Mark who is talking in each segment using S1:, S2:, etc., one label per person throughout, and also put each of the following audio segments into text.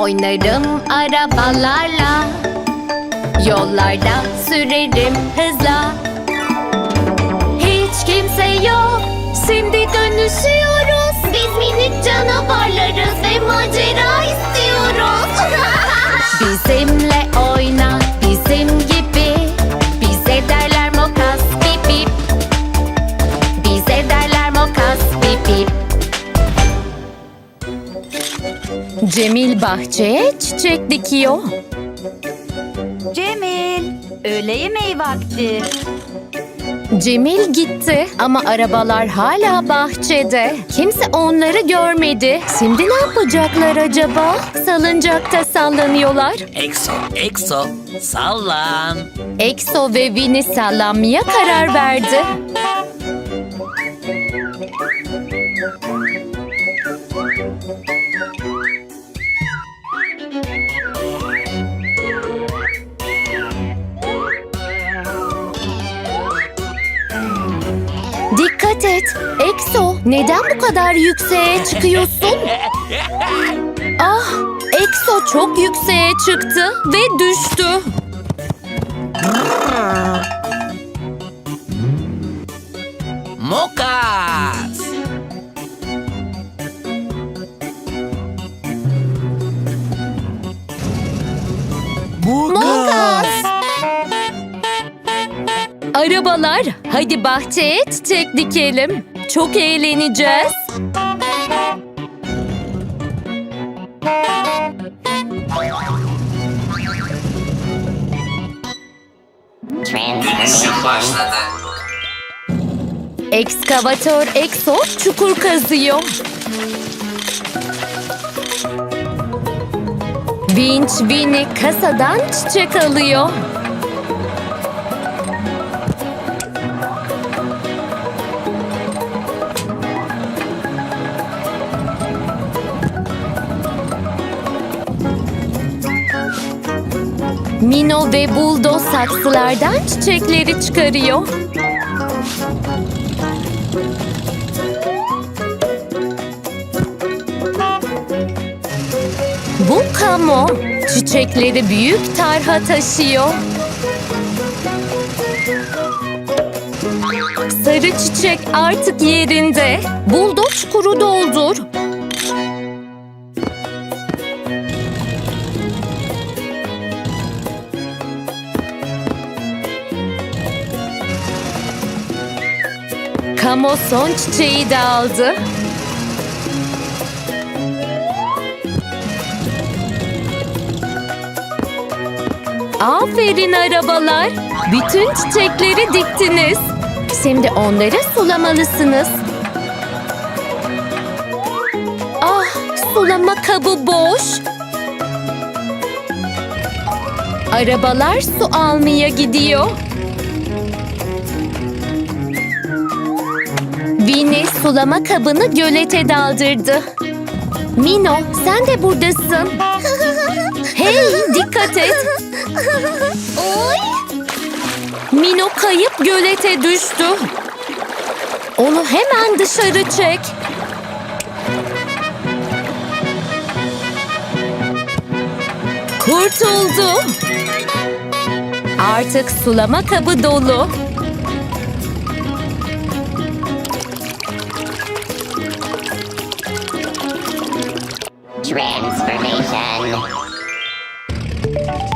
S1: Oynarım arabalarla. Yollarda sürerim hızla Cemil bahçeye çiçek dikiyor.
S2: Cemil, öğle yemeği vakti.
S1: Cemil gitti ama arabalar hala bahçede. Kimse onları görmedi. Şimdi ne yapacaklar acaba? Salıncakta sallanıyorlar.
S3: Exo, Exo, sallan.
S1: Exo ve Winnie sallanmaya karar verdi. Dikkat et. Exo, neden bu kadar yükseğe çıkıyorsun? Ah, Exo çok yükseğe çıktı ve düştü. Arabalar, hadi bahçeye çiçek dikelim. Çok eğleneceğiz.
S4: Dönüşüm başladı.
S1: Ekskavatör Exo çukur kazıyor. Vinç Vini kasadan çiçek alıyor. Mino ve Buldo saksılardan çiçekleri çıkarıyor. Bu kamo çiçekleri büyük tarha taşıyor. Sarı çiçek artık yerinde. Buldo çukuru doldur. Kamo son çiçeği de aldı. Aferin arabalar. Bütün çiçekleri diktiniz. Şimdi onları sulamalısınız. Ah, sulama kabı boş. Arabalar su almaya gidiyor. Sulama kabını gölete daldırdı. Mino, sen de buradasın. hey, dikkat et. Mino kayıp gölete düştü. Onu hemen dışarı çek. Kurtuldu. Artık sulama kabı dolu.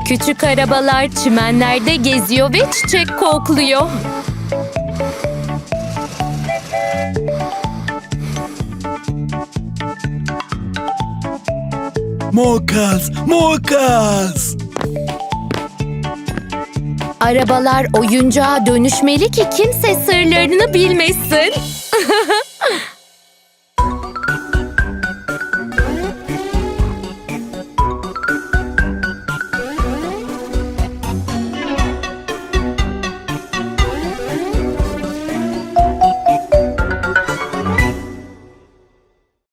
S1: Küçük arabalar çimenlerde geziyor ve çiçek kokluyor.
S3: Mokas, Mokas.
S1: Arabalar oyuncağa dönüşmeli ki kimse sırlarını bilmesin.